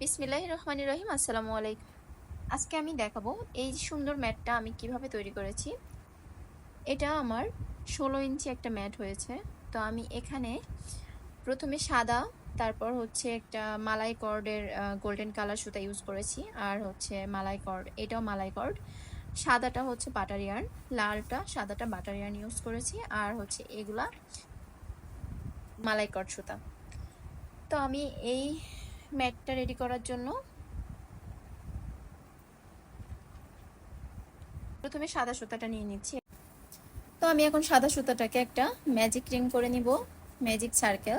বিসমিল্লাহ রহমান রহিম আসসালামু আলাইকুম। আজকে আমি দেখাবো এই সুন্দর ম্যাটটা আমি কীভাবে তৈরি করেছি। এটা আমার ষোলো ইঞ্চি একটা ম্যাট হয়েছে। তো আমি এখানে প্রথমে সাদা, তারপর হচ্ছে একটা মালাই কর্ডের গোল্ডেন কালার সুতা ইউজ করেছি। আর হচ্ছে মালাই কর্ড, এটাও মালাই কর্ড। সাদাটা হচ্ছে বাটারিয়ান লালটা, সাদাটা বাটারিয়ান ইউজ করেছি। আর হচ্ছে এগুলা মালাই কর্ড সুতা। তো আমি এই ম্যাটটা রেডি করার জন্য। প্রথমে সাদা সুতাটা নিয়ে নিচ্ছি। তো আমি এখন সাদা সুতাটাকে একটা ম্যাজিক রিং করে নিব, ম্যাজিক সার্কেল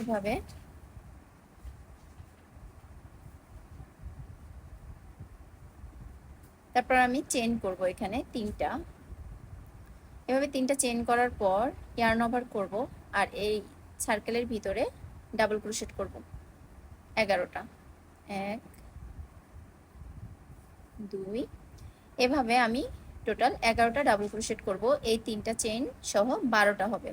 এভাবে। তারপর আমি চেন করব এখানে তিনটা। এভাবে তিনটা চেন করার পর ইয়ার্ন ওভার করব আর এই সার্কেলের ভিতরে ডাবল ক্রোশেট করব। এগারোটা। এক, দুই, এভাবে আমি টোটাল এগারোটা ডাবল ক্রোশেট করব। এই তিনটা চেন সহ বারোটা হবে।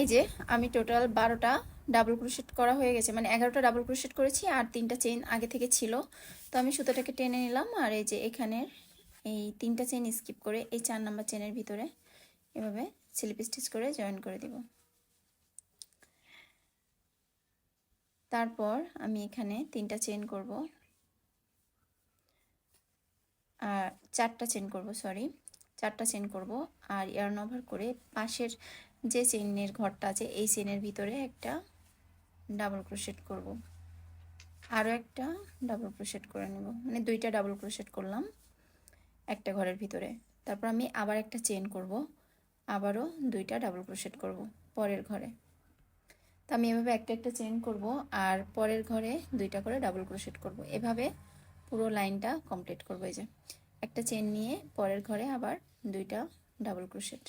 এই যে আমি টোটাল বারোটা ডাবল ক্রোশেট করা হয়ে গেছে। মানে এগারোটা ডাবল ক্রোশেট করেছি আর তিনটা চেন আগে থেকে ছিল। তো আমি সুতোটাকে টেনে নিলাম আর এই যে এখানের এই তিনটা চেন স্কিপ করে এই চার নাম্বার চেনের ভিতরে এভাবে স্লিপ স্টিচ করে জয়েন করে দিব। তারপর আমি এখানে তিনটা চেন করব। আর চারটা চেন করব সরি চারটা চেন করব আর ইয়ার্ন ওভার করে পাশের যে চেনের ঘরটা আছে, এই চেনের ভিতরে একটা ডাবল ক্রোশেট করব। আরও একটা ডাবল ক্রোশেট করে নেব। মানে দুইটা ডাবল ক্রোশেট করলাম একটা ঘরের ভিতরে। তারপর আমি আবার একটা চেন করব, আবারও দুইটা ডাবল ক্রোশেট করব পরের ঘরে। তো আমি এভাবে একটা একটা চেন করব আর পরের ঘরে দুইটা করে ডাবল ক্রোশেট করব। এভাবে পুরো লাইনটা কমপ্লিট করব এই যে। একটা চেন নিয়ে পরের ঘরে আবার দুইটা ডাবল ক্রোশেট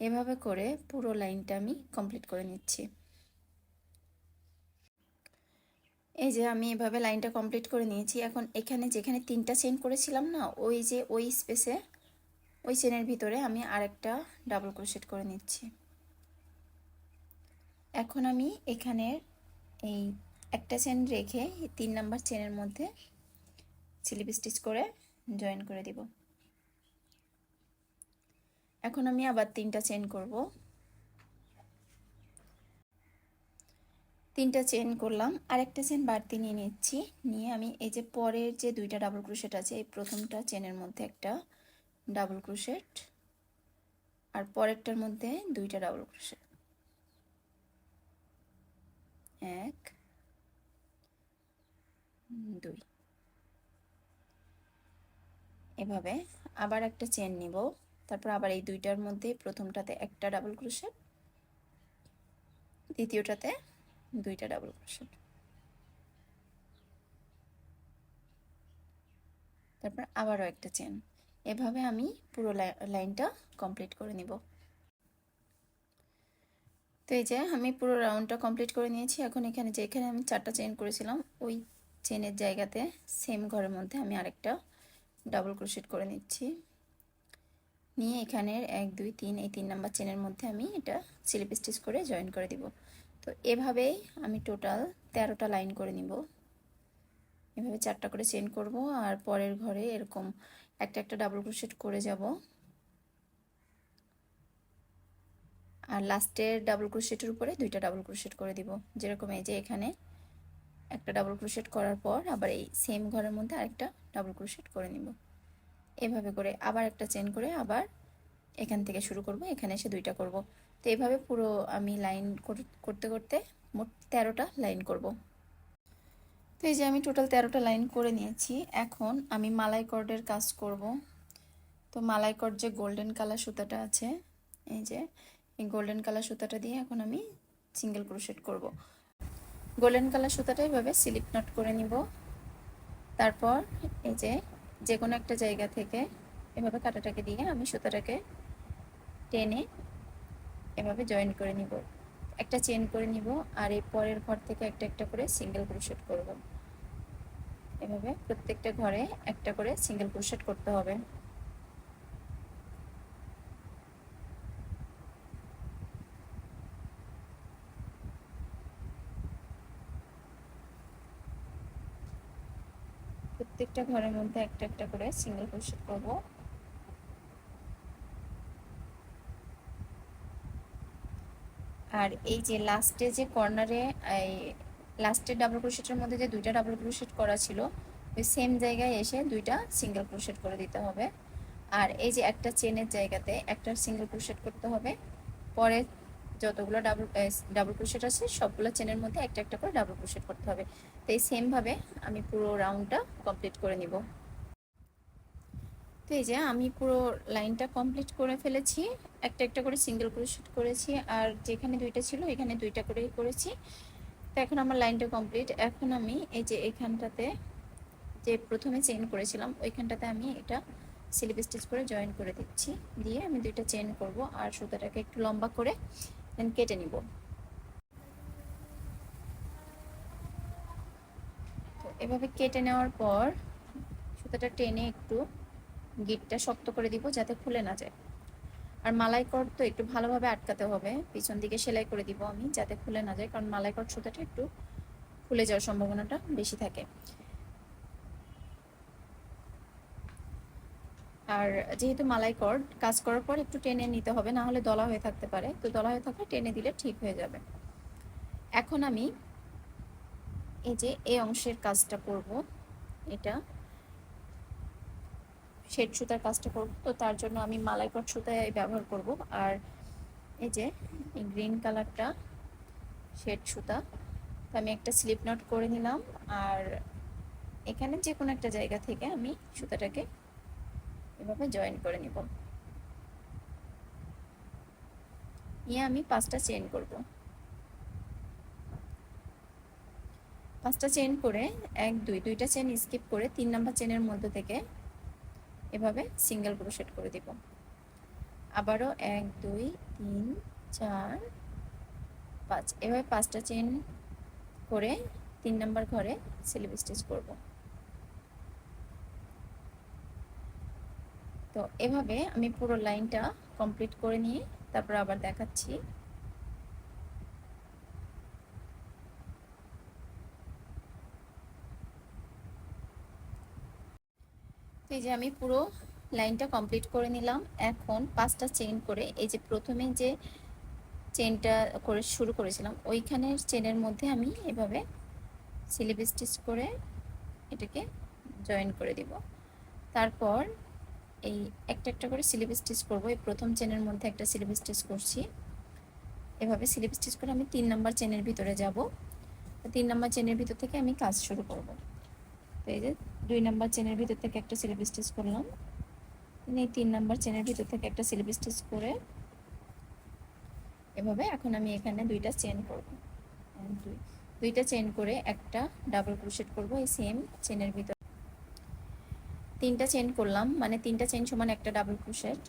এভাবে করে পুরো লাইনটা আমি কমপ্লিট করে নিচ্ছি। এই যে আমি এভাবে লাইনটা কমপ্লিট করে নিয়েছি। এখন এখানে যেখানে তিনটা চেন করেছিলাম না, ওই যে ওই স্পেসে ওই চেনের ভিতরে আমি আরেকটা ডাবল ক্রোশেট করে নিচ্ছি। এখন আমি এখানে এই একটা চেন রেখে তিন নাম্বার চেনের মধ্যে স্লিপ স্টিচ করে জয়েন করে দিব। এখন আমি আবার তিনটা চেন করব। তিনটা চেন করলাম আর একটা চেন বাড়তি নিয়ে নিচ্ছি। নিয়ে আমি এই যে পরের যে দুইটা ডাবল ক্রোশেট আছে, এই প্রথমটা চেনের মধ্যে একটা ডাবল ক্রোশেট আর পরেরটার মধ্যে দুইটা ডাবল ক্রোশেট এক, দুই। এভাবে আবার একটা চেন নিব। তারপর আবার এই দুইটার মধ্যে প্রথমটাতে একটা ডাবল ক্রোশেট দ্বিতীয়টাতে দুইটা ডাবল ক্রোশেট তারপর আবারও একটা চেন এভাবে আমি পুরো লাইনটা কমপ্লিট করে নিব। তো এই যে আমি পুরো রাউন্ডটা কমপ্লিট করে নিয়েছি। এখন এখানে যে এখানে আমি চারটা চেন করেছিলাম, ওই চেনের জায়গাতে সেম ঘরের মধ্যে আমি আরেকটা ডাবল ক্রোশেট করে নিচ্ছি। নিয়ে এখানের এক, দুই, তিন, এই তিন নাম্বার চেনের মধ্যে আমি এটা স্লিপ স্টিচ করে জয়েন করে দিব। তো এভাবেই আমি টোটাল তেরোটা লাইন করে নিব। এভাবে চারটা করে চেন করব আর পরের ঘরে এরকম একটা একটা ডাবল ক্রোশেট করে যাব। আর লাস্টের ডাবল ক্রোশেটের উপরে দুইটা ডাবল ক্রোশেট করে দিব। যেরকম এই যে এখানে একটা ডাবল ক্রোশেট করার পর আবার এই সেম ঘরের মধ্যে আরেকটা ডাবল ক্রোশেট করে নিব। এভাবে করে আবার একটা চেন করে আবার এখান থেকে শুরু করব, এখানে এসে দুইটা করব। তো এভাবে পুরো আমি লাইন করতে করতে মোট তেরোটা লাইন করব। তো এই যে আমি টোটাল তেরোটা লাইন করে নিয়েছি, এখন আমি মালাই কর্ডের কাজ করব। তো মালাই কর্ড যে গোল্ডেন কালার সুতাটা আছে, এই যে এই গোল্ডেন কালার সুতাটা দিয়ে এখন আমি সিঙ্গেল ক্রোশেট করব। গোল্ডেন কালার সুতাটা এভাবে স্লিপ নট করে নিব। তারপর এই যে যে কোনো একটা জায়গা থেকে এভাবে কাটাটাকে দিয়ে আমি সুতাটাকে টেনে এভাবে জয়েন করে নিব। একটা চেন করে নিব আর এই পরের ঘর থেকে একটা একটা করে সিঙ্গেল ক্রোশেট করব। এভাবে প্রত্যেকটা ঘরে একটা করে সিঙ্গেল ক্রোশেট করতে হবে। প্রত্যেকটা ঘরের মধ্যে একটা একটা করে সিঙ্গেল ক্রোশেট করব। আর এই যে লাস্টে যে কর্নারে এই লাস্টের ডাবল ক্রোশেটের মধ্যে যে দুইটা ডাবল ক্রোশেট করা ছিল, ওই সেম জায়গায় এসে দুইটা সিঙ্গেল ক্রোশেট করে দিতে হবে। আর এই যে একটা চেনের জায়গাতে একটা সিঙ্গেল ক্রোশেট করতে হবে। পরে যতগুলো ডাবল ডাবল ক্রোশেট আছে, সবগুলো চেনের মধ্যে একটা একটা করে ডাবল ক্রোশেট করতে হবে। তো এই সেমভাবে আমি পুরো রাউন্ডটা কমপ্লিট করে নিব। তো এই যে আমি পুরো লাইনটা কমপ্লিট করে ফেলেছি, একটা একটা করে সিঙ্গেল ক্রোশেট করেছি, আর যেখানে দুইটা ছিল এখানে দুইটা করেই করেছি। তো এখন আমার লাইনটা কমপ্লিট এখন আমি এই যে এখানটাতে যে প্রথমে চেন করেছিলাম, ওইখানটাতে আমি এটা স্লিপ স্টিচ করে জয়েন করে দিচ্ছি। দিয়ে আমি দুইটা চেন করব, আর সুতাটাকে একটু লম্বা করে দেন কেটে নিব তো এভাবে কেটে নেওয়ার পর সুতাটা টেনে একটু গিটটা শক্ত করে দিব যাতে খুলে না যায়। আর মালাই কট তো একটু ভালোভাবে আটকাতে হবে। পিছন দিকে সেলাই করে দিব আমি যাতে খুলে না যায়, কারণ মালাই কট সুতাটা একটু খুলে যাওয়ার সম্ভাবনাটা বেশি থাকে। আর যেহেতু মালাই কর্ড কাজ করার পর একটু টেনে নিতে হবে, না হলে দলা হয়ে থাকতে পারে। তো দলা হয়ে থাকলে টেনে দিলে ঠিক হয়ে যাবে। এখন আমি এই যে এই অংশের কাজটা করব, এটা শেড সুতার কাজটা করব, তো তার জন্য আমি মালাই কট সুতায় ব্যবহার করব। আর এই যে গ্রিন কালারটা শেড সুতা, তো আমি একটা স্লিপ নট করে নিলাম। আর এখানে যে কোনো একটা জায়গা থেকে আমি সুতাটাকে এভাবে জয়েন করে নিব। নিয়ে আমি পাঁচটা চেন করব। পাঁচটা চেন করে এক, দুই, দুইটা চেন স্কিপ করে তিন নাম্বার চেনের মধ্যে থেকে এভাবে সিঙ্গেল ক্রোশেট করে দিব। আবারও এক, দুই, তিন, চার, পাঁচ। এভাবে পাঁচটা চেন করে তিন নাম্বার ঘরে স্লিপ স্টিচ করব। তো এভাবে আমি পুরো লাইনটা কমপ্লিট করে নিয়ে তারপর আবার দেখাচ্ছি। এই যে আমি পুরো লাইনটা কমপ্লিট করে নিলাম। এখন পাঁচটা চেন করে এই যে প্রথমে যে চেনটা করে শুরু করেছিলাম, ওইখানের চেনের মধ্যে আমি এভাবে স্লিপ স্টিচ করে এটাকে জয়েন করে দিব। তারপর এই একটা একটা করে স্লিপ স্টিচ করব। এই প্রথম চেনের মধ্যে একটা স্লিপ স্টিচ করছি। এভাবে স্লিপ স্টিচ করে আমি তিন নম্বর চেনের ভিতরে যাব। তিন নম্বর চেনের ভিতর থেকে আমি কাজ শুরু করব। তো এই যে দুই নম্বর চেনের ভিতর থেকে একটা স্লিপ স্টিচ করলাম। এই তিন নম্বর চেনের ভিতর থেকে একটা স্লিপ স্টিচ করে এভাবে এখন আমি এখানে দুইটা চেন করব। দুই, দুইটা চেন করে একটা ডাবল ক্রোশেট করব। এই সেম চেনের ভিতর তিনটা চেন করলাম মানে তিনটা চেন সমান একটা ডাবল ক্রোশেট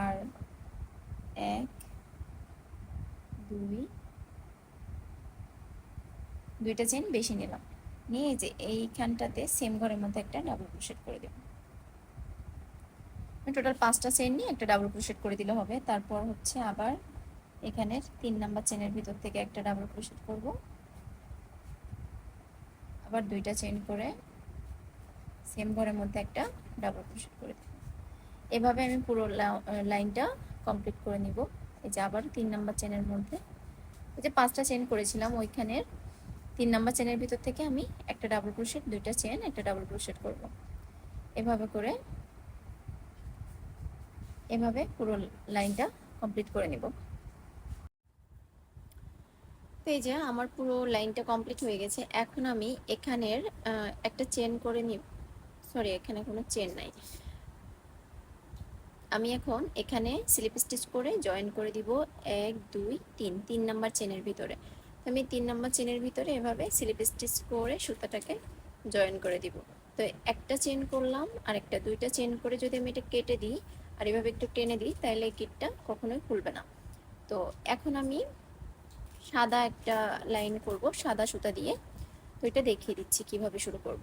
আর এক, দুই, দুইটা চেন বেশি নিলাম। নিয়ে যে এইখানটাতে সেম ঘরের মধ্যে একটা ডাবল ক্রোশেট করে দেব। টোটাল পাঁচটা চেন নিয়ে একটা ডাবল ক্রোশেট করে দিলে হবে। তারপর হচ্ছে আবার এখানের তিন নাম্বার চেনের ভিতর থেকে একটা ডাবল ক্রোশেট করব। আবার দুইটা চেন করে সেম ঘরের মধ্যে একটা ডাবল ক্রোশেট করে দেব এভাবে আমি পুরো লাইনটা কমপ্লিট করে নিব। এই যে আবার তিন নাম্বার চেনের মধ্যে। ওই যে পাঁচটা চেন করেছিলাম, ওইখানের তিন নাম্বার চেনের ভিতর থেকে আমি একটা ডাবল ক্রোশেট দুইটা চেন একটা ডাবল ক্রোশেট করব। এভাবে করে এভাবে পুরো লাইনটা কমপ্লিট করে নিব। তো এই যে আমার পুরো লাইনটা কমপ্লিট হয়ে গেছে। এখন আমি এখানের একটা চেন করে নিব। সরি, এখানে কোনো চেন নাই। আমি এখন এখানে স্লিপ স্টিচ করে জয়েন করে দিব এক, দুই, তিন তিন নাম্বার চেনের ভিতরে। আমি তিন নাম্বার চেনের ভিতরে এভাবে স্লিপ স্টিচ করে সুতাটাকে জয়েন করে দিব। তো একটা চেন করলাম, আর একটা দুইটা চেন করে যদি আমি এটা কেটে দিই, আর এভাবে একটু টেনে দিই, তাহলে এই কিটটা কখনোই খুলবে না। তো এখন আমি সাদা একটা লাইন করব, সাদা সুতা দিয়ে। তো এটা দেখিয়ে দিচ্ছি কীভাবে শুরু করব।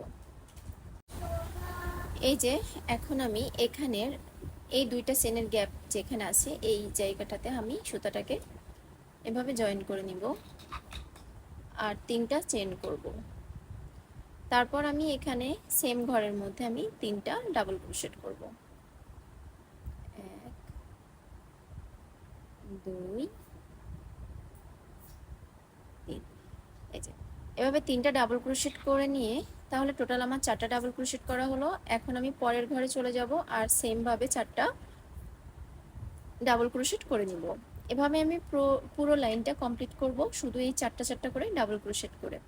এই যে, এখন আমি এখানের এই দুইটা চেনের গ্যাপ যেখানে আছে, এই জায়গাটাতে আমি সুতাটাকে এভাবে জয়েন করে নিব আর তিনটা চেন করব। তারপর আমি এখানে সেম ঘরের মধ্যে আমি তিনটা ডাবল ক্রোশেট করব। এক, দুই, তিন, এই যে, এভাবে তিনটা ডাবল ক্রোশেট করে নিয়ে তাহলে টোটাল আমার চারটা ডাবল ক্রোশেট করা হলো। এখন আমি পরের ঘরে চলে যাব আর সেমভাবে চারটা ডাবল ক্রোশেট করে নিব। এভাবে আমি পুরো লাইনটা কমপ্লিট করব, শুধু এই চারটা চারটা করে ডাবল ক্রোশেট করে।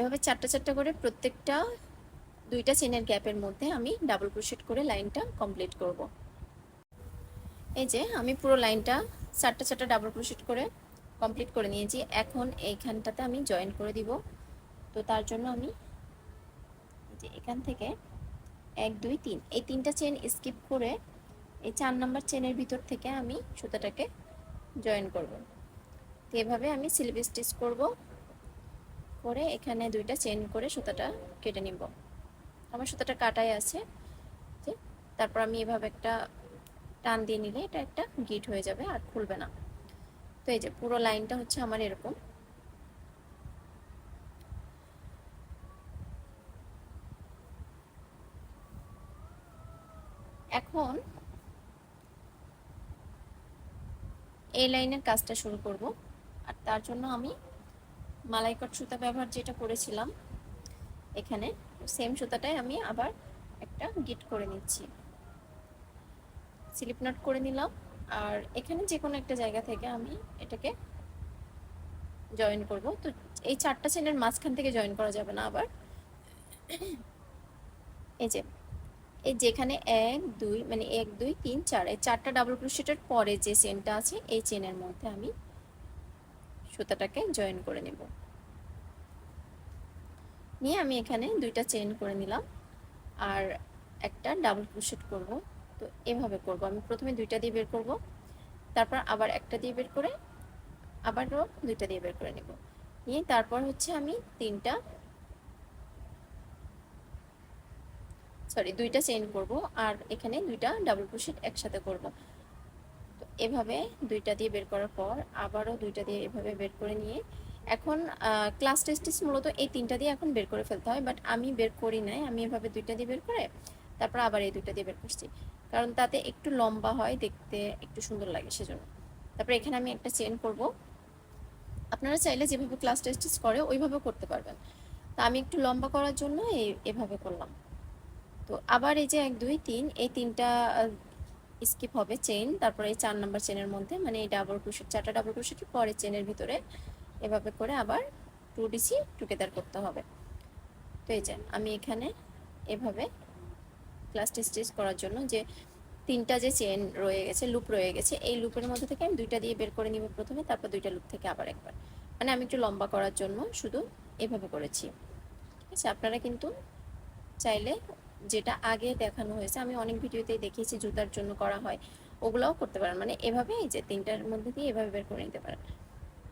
এভাবে চারটা চারটা করে প্রত্যেকটা দুইটা চেনের গ্যাপের মধ্যে আমি ডাবল ক্রোশেট করে লাইনটা কমপ্লিট করব। এই যে আমি পুরো লাইনটা চারটা চারটা ডাবল ক্রোশেট করে কমপ্লিট করে নিয়েছি। এখন এইখানটাতে আমি জয়েন করে দিব। তো তার জন্য আমি যে এখান থেকে এক, দুই, তিন। এই তিনটা চেন স্কিপ করে এই চার নাম্বার চেনের ভিতর থেকে আমি সুতাটাকে জয়েন করব। তো এভাবে আমি সিলিপ স্টিচ করব। করে এখানে দুইটা চেন করে সুতাটা কেটে নিব। আমার সুতাটা কাটাই আছে তারপর আমি এভাবে একটা টান দিয়ে নিলে এটা একটা গিট হয়ে যাবে আর খুলবে না। তো এই যে পুরো লাইনটা হচ্ছে আমার এরকম। এখন এই লাইনের কাজটা শুরু করব, আর তার জন্য আমি মালাইকট সুতা ব্যবহার যেটা করেছিলাম এখানে সেম সুতাটাই আমি আবার একটা গিট করে নিচ্ছি। স্লিপ নট করে নিলাম। আর এখানে যে কোনো একটা জায়গা থেকে আমি এটাকে জয়েন করব। তো এই চারটা চেনের মাঝখান থেকে জয়েন করা যাবে না আবার। এই যে, এই যেখানে এক, দুই মানে এক, দুই, তিন, চার, এই চারটা ডাবল ক্রোশেটের পরে যে চেনটা আছে, এই চেনের মধ্যে আমি সুতাটাকে জয়েন করে নেব। নিয়ে আমি এখানে দুইটা চেন করে নিলাম আর একটা ডাবল ক্রোশেট করব। তো এভাবে করব। আমি প্রথমে দুইটা দিয়ে বের করব, তারপর আবার একটা দিয়ে বের করে আবারও দুইটা দিয়ে বের করে নেব। নিয়ে তারপর হচ্ছে আমি তিনটা সরি দুইটা চেইন করব আর এখানে দুইটা ডাবল ক্রোশেট একসাথে করব। তো এভাবে দুইটা দিয়ে বের করার পর আবারও দুইটা দিয়ে এভাবে বের করে নিয়ে এখন ক্লাস টেস্টিস মূলত এই তিনটা দিয়ে এখন বের করে ফেলতে হয় বাট আমি বের করি নাই, আমি এভাবে দুইটা দিয়ে বের করে তারপর আবার এই দুইটা দিয়ে বের করছি। কারণ তাতে একটু লম্বা হয় দেখতে, একটু সুন্দর লাগে সেজন্য। তারপর এখানে আমি একটা চেন করব। আপনারা চাইলে যেভাবে ক্লাস টেস্টিস করে ওইভাবে করতে পারবেন। তা আমি একটু লম্বা করার জন্য এই এভাবে করলাম। তো আবার এই যে এক, দুই, তিন, এই তিনটা স্কিপ হবে চেন তারপরে এই চার নাম্বার চেনের মধ্যে মানে এই ডাবল ক্রোশেট চারটা ডাবল ক্রোশেটের পরে চেনের ভিতরে এভাবে করে আবার টু ডিসি টুগেদার করতে হবে। তো এই যে, আমি এখানে এভাবে ক্লাস স্টিচ করার জন্য যে তিনটা যে চেন রয়ে গেছে লুপ রয়ে গেছে, এই লুপের মধ্যে থেকে আমি দুইটা দিয়ে বের করে নিব প্রথমে, তারপর দুইটা লুপ থেকে আবার একবার। মানে আমি একটু লম্বা করার জন্য শুধু এভাবে করেছি। ঠিক আছে? আপনারা কিন্তু চাইলে যেটা আগে দেখানো হয়েছে, আমি অনেক ভিডিওতেই দেখিয়েছি জুতার জন্য করা হয়, ওগুলোও করতে পারেন। মানে এভাবে এই যে তিনটার মধ্যে দিয়ে এভাবে বের করে নিতে পারেন।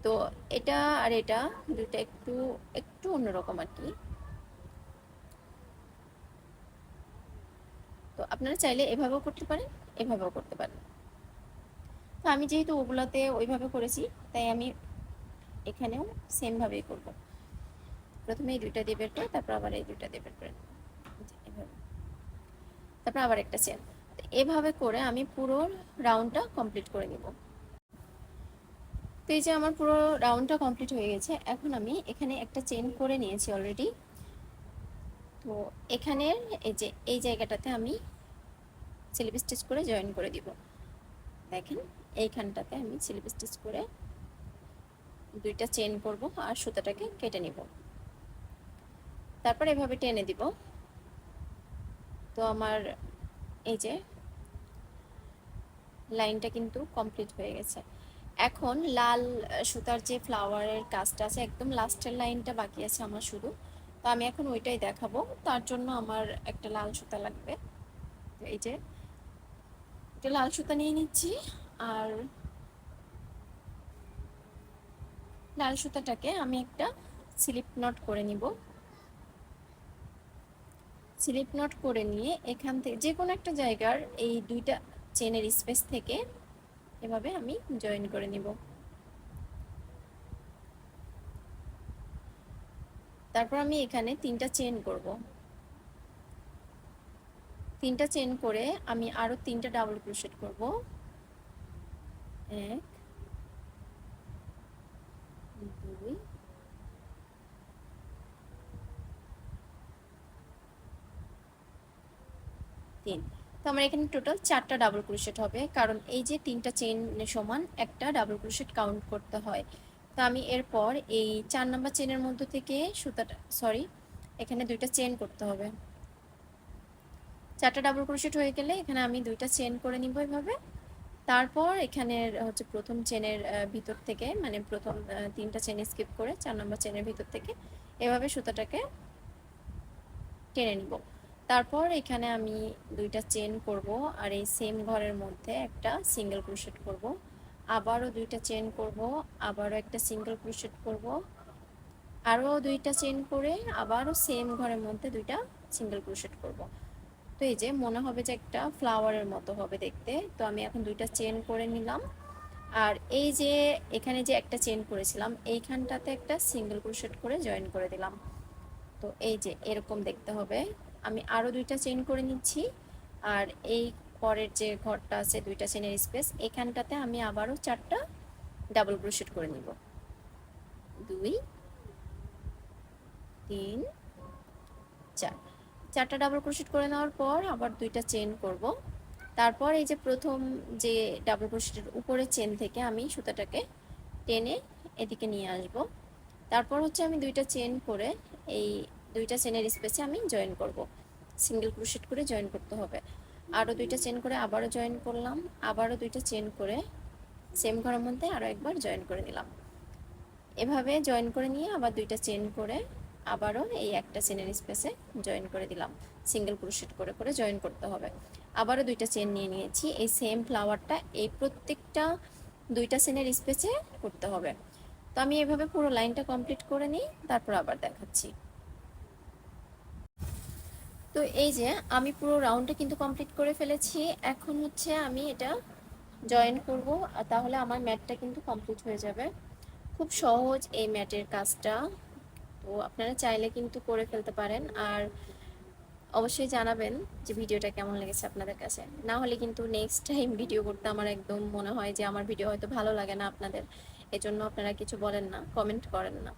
তো এটা আর এটা দুটা একটু একটু অন্যরকম আর কি। তো আপনারা চাইলে এভাবেও করতে পারেন, এভাবেও করতে পারেন। তো আমি যেহেতু ওগুলোতে ওইভাবে করেছি, তাই আমি এখানেও সেমভাবেই করব। প্রথমে এই দুইটা দিয়ে বের তারপর আবার এই দুইটা দিয়ে বের তারপর আবার একটা চেন এভাবে করে আমি পুরো রাউন্ডটা কমপ্লিট করে নিব। তো এই যে আমার পুরো রাউন্ডটা কমপ্লিট হয়ে গেছে, এখন আমি এখানে একটা চেন করে নিয়েছি অলরেডি তো এখানের এই যে, এই জায়গাটাতে আমি স্লিপ স্টিচ করে জয়েন করে দিব। দেখেন, এইখানটাতে আমি স্লিপ স্টিচ করে দুইটা চেন করব আর সুতাটাকে কেটে নিব। তারপর এভাবে টেনে দিব। তো আমার এই যে লাইনটা কিন্তু কমপ্লিট হয়ে গেছে। এখন লাল সুতার যে ফ্লাওয়ারের কাজটা আছে, একদম লাস্টের লাইনটা বাকি আছে আমার শুধু। তো আমি এখন ওইটাই দেখাবো। তার জন্য আমার একটা লাল সুতা লাগবে। এই যে, একটা লাল সুতা নিয়ে নিচ্ছি। আর লাল সুতাটাকে আমি একটা স্লিপ নট করে নিব। স্লিপ নট করে নিয়ে এখান থেকে যে কোনো একটা জায়গার এই দুইটা চেনের স্পেস থেকে এভাবে আমি জয়েন করে নিব। তারপর আমি এখানে তিনটা চেন করব। তিনটা চেন করে আমি আরও তিনটা ডাবল ক্রোশেট করব। এক, দুই, তিন। তো আমার এখানে টোটাল চারটা ডাবল ক্রোশেট হবে। কারণ এই যে তিনটা চেন সমান, একটা ডাবল ক্রোশেট কাউন্ট করতে হয়। তো আমি এরপর এই চার নাম্বার চেনের মধ্যে থেকে সুতাটা সরি এখানে দুইটা চেন করতে হবে। চারটা ডাবল ক্রোশেট হয়ে গেলে এখানে আমি দুইটা চেন করে নিব এভাবে। তারপর এখানে হচ্ছে প্রথম চেনের ভিতর থেকে মানে প্রথম তিনটা চেন স্কিপ করে চার নম্বর চেনের ভিতর থেকে এভাবে সুতাটাকে টেনে নিব। তারপর এখানে আমি দুইটা চেন করব আর এই সেম ঘরের মধ্যে একটা সিঙ্গেল ক্রোশেট করব। আবারও দুইটা চেন করব, আবারও একটা সিঙ্গেল ক্রোশেট করব। আরও দুইটা চেন করে আবারও সেম ঘরের মধ্যে দুইটা সিঙ্গেল ক্রোশেট করব। তো এই যে মনে হবে যে একটা ফ্লাওয়ারের মতো হবে দেখতে। তো আমি এখন দুইটা চেন করে নিলাম। আর এই যে এখানে যে একটা চেন করেছিলাম, এইখানটাতে একটা সিঙ্গেল ক্রোশেট করে জয়েন করে দিলাম। তো এই যে এরকম দেখতে হবে। আমি আরও দুইটা চেন করে নিচ্ছি। আর এই পরের যে ঘরটা আছে, দুইটা চেনের স্পেস এখানটাতে আমি আবারও চারটা ডাবল ক্রোশেট করে নিব। দুই, তিন, চার। চারটা ডাবল ক্রোশেট করে নেওয়ার পর আবার দুইটা চেন করব। তারপর এই যে প্রথম যে ডাবল ক্রোশেটের উপরে চেন থেকে আমি সুতাটাকে টেনে এদিকে নিয়ে আসব। তারপর হচ্ছে আমি দুইটা চেন করে এই দুইটা চেনের স্পেসে আমি জয়েন করব। সিঙ্গেল ক্রোশেট করে জয়েন করতে হবে। আরও দুইটা চেন করে আবারও জয়েন করলাম। আবারও দুইটা চেন করে সেম ঘরের মধ্যে আরও একবার জয়েন করে নিলাম। এভাবে জয়েন করে নিয়ে আবার দুইটা চেন করে আবারও এই একটা চেনের স্পেসে জয়েন করে দিলাম। সিঙ্গেল ক্রোশেট করে করে জয়েন করতে হবে। আবারও দুইটা চেন নিয়ে নিয়েছি। এই সেম ফ্লাওয়ারটা এই প্রত্যেকটা দুইটা চেনের স্পেসে করতে হবে। তো আমি এভাবে পুরো লাইনটা কমপ্লিট করে নিই, তারপর আবার দেখাচ্ছি। তো এই যে আমি পুরো রাউন্ডটা কিন্তু কমপ্লিট করে ফেলেছি। এখন হচ্ছে আমি এটা জয়েন করব। তাহলে আমার ম্যাটটা কিন্তু কমপ্লিট হয়ে যাবে। খুব সহজ এই ম্যাটের কাজটা। তো আপনারা চাইলে কিন্তু করে ফেলতে পারেন। আর অবশ্যই জানাবেন যে ভিডিওটা কেমন লেগেছে আপনাদের কাছে। না হলে কিন্তু নেক্সট টাইম ভিডিও করতে আমার একদম মনে হয় যে আমার ভিডিও হয়তো ভালো লাগে না আপনাদের। এজন্য আপনারা কিছু বলেন না কমেন্ট করেন না।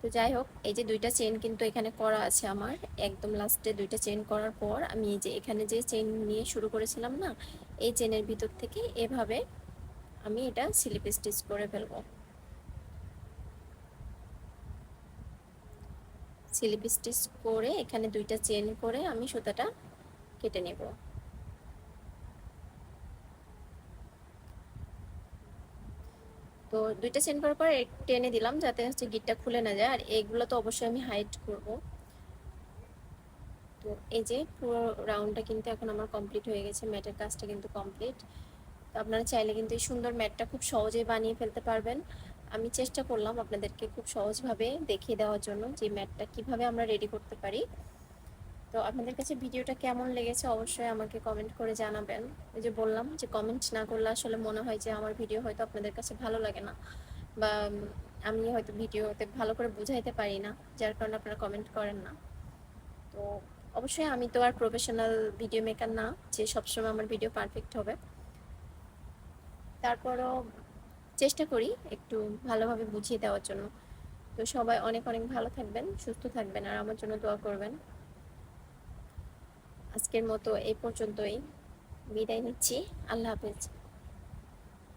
তো যাই হোক, এই যে দুইটা চেন কিন্তু এখানে করা আছে আমার। একদম লাস্টে দুইটা চেন করার পর আমি এই যে এখানে যে চেন নিয়ে শুরু করেছিলাম না, এই চেনের ভিতর থেকে এভাবে আমি এটা স্লিপ স্টিচ করে ফেলব। স্লিপ স্টিচ করে এখানে দুইটা চেন করে আমি সুতাটা কেটে নেব। তো দুইটা চেন করার পর টেনে দিলাম যাতে হচ্ছে গিটটা খুলে না যায়। আর এগুলো তো অবশ্যই আমি হাইট করব। তো এই যে পুরো রাউন্ডটা কিন্তু এখন আমার কমপ্লিট হয়ে গেছে ম্যাটের কাজটা কিন্তু কমপ্লিট তো আপনারা চাইলে কিন্তু এই সুন্দর ম্যাটটা খুব সহজেই বানিয়ে ফেলতে পারবেন। আমি চেষ্টা করলাম আপনাদেরকে খুব সহজভাবে দেখিয়ে দেওয়ার জন্য যে ম্যাটটা কীভাবে আমরা রেডি করতে পারি। তো আপনাদের কাছে ভিডিওটা কেমন লেগেছে অবশ্যই আমাকে কমেন্ট করে জানাবেন। ওই যে বললাম যে কমেন্ট না করলে আসলে মনে হয় যে আমার ভিডিও হয়তো আপনাদের কাছে ভালো লাগে না বা আমি হয়তো ভিডিওতে ভালো করে বুঝাইতে পারি না, যার কারণে আপনারা কমেন্ট করেন না। তো অবশ্যই আমি তো আর প্রফেশনাল ভিডিও মেকার না, যে সবসময় আমার ভিডিও পারফেক্ট হবে। তারপরও চেষ্টা করি একটু ভালোভাবে বুঝিয়ে দেওয়ার জন্য। তো সবাই অনেক অনেক ভালো থাকবেন, সুস্থ থাকবেন, আর আমার জন্য দোয়া করবেন। আজকের মতো এই পর্যন্তই। বিদায় নিচ্ছি। আল্লাহ হাফেজ।